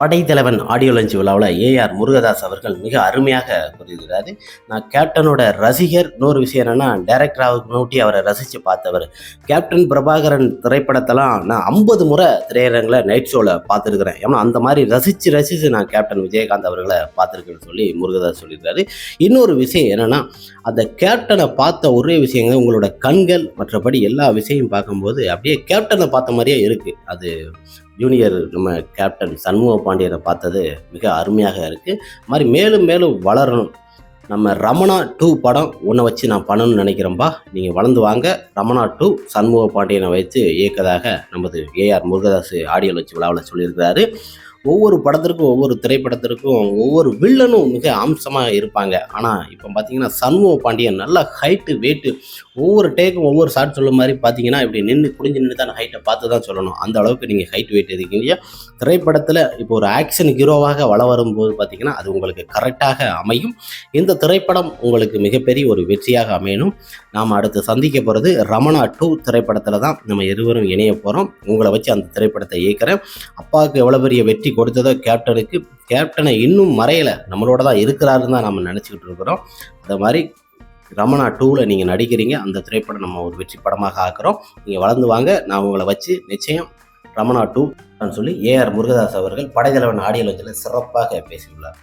படைத்தலைவன் audio launch விழாவில் AR Murugadoss அவர்கள் மிக அருமையாக கூறியிருக்கிறாரு. நான் கேப்டனோட ரசிகர். இன்னொரு விஷயம் என்னென்னா டைரக்டராக நோட்டி அவரை ரசித்து பார்த்தவர். கேப்டன் பிரபாகரன் திரைப்படத்தெல்லாம் நான் ஐம்பது முறை திரையரங்கில் நைட் ஷோவில் பார்த்துருக்குறேன். ஏன்னா அந்த மாதிரி ரசித்து ரசித்து நான் கேப்டன் விஜயகாந்த் அவர்களை பார்த்துருக்கேன்னு சொல்லி முருகதாஸ் சொல்லியிருக்காரு இன்னொரு விஷயம் என்னென்னா அந்த கேப்டனை பார்த்த ஒரே விஷயங்க உங்களோட கண்கள் மற்றபடி எல்லா விஷயம் பார்க்கும்போது அப்படியே கேப்டனை பார்த்த மாதிரியே இருக்குது அது ஜூனியர் நம்ம கேப்டன் சண்முக பாண்டியனை பார்த்தது மிக அருமையாக இருக்குது மாதிரி மேலும் மேலும் வளரணும். நம்ம ரமணா டூ படம் ஒன்றை வச்சு நான் பண்ணணும்னு நினைக்கிறேன்பா. நீங்கள் வளர்ந்து வாங்க. ரமணா டூ சண்முக பாண்டியனை வைத்து இயக்கதாக நமது ஏஆர் முருகதாஸ் ஆடியோ வச்சு விழாவில் சொல்லியிருக்கிறாரு. ஒவ்வொரு படத்திற்கும் ஒவ்வொரு திரைப்படத்திற்கும் ஒவ்வொரு வில்லனும் மிக அம்சமாக இருப்பாங்க. ஆனால் இப்போ பார்த்தீங்கன்னா சண்முக பாண்டியன் நல்லா ஹைட்டு வெயிட்டு ஒவ்வொரு டேக்கும் ஒவ்வொரு ஷாட் சொல்லும் மாதிரி பார்த்தீங்கன்னா இப்படி நின்று குடிஞ்சு நின்று தான் ஹைட்டை பார்த்து தான் சொல்லணும். அந்த அளவுக்கு நீங்கள் ஹைட் வெயிட் இருக்கீங்க. திரைப்படத்தில் இப்போ ஒரு ஆக்ஷன் ஹீரோவாக வள வரும்போது பார்த்தீங்கன்னா அது உங்களுக்கு கரெக்டாக அமையும். இந்த திரைப்படம் உங்களுக்கு மிகப்பெரிய ஒரு வெற்றியாக அமையணும். நாம் அடுத்து சந்திக்க போகிறது ரமணா டூ திரைப்படத்தில் தான். நம்ம இருவரும் இணைய போகிறோம் உங்களை வச்சு அந்த திரைப்படத்தை இயக்கிறேன். அப்பாவுக்கு எவ்வளோ பெரிய வெற்றி கொடுத்ததோ கேப்டனுக்கு கேப்டனை இன்னும் மறையலை. நம்மளோட தான் இருக்கிறாருன்னு தான் நம்ம நினச்சிக்கிட்டு இருக்கிறோம். அந்த மாதிரி ரமணா டூவில் நீங்கள் நடிக்கிறீங்க. அந்த திரைப்படம் நம்ம ஒரு வெற்றி படமாக ஆக்குறோம். நீங்கள் வளர்ந்து வாங்க. நான் உங்களை வச்சு நிச்சயம் ரமணா டூ சொல்லி ஏஆர் முருகதாஸ் அவர்கள் படைத்தலைவன் ஆடியோ சிறப்பாக பேசியுள்ளார்.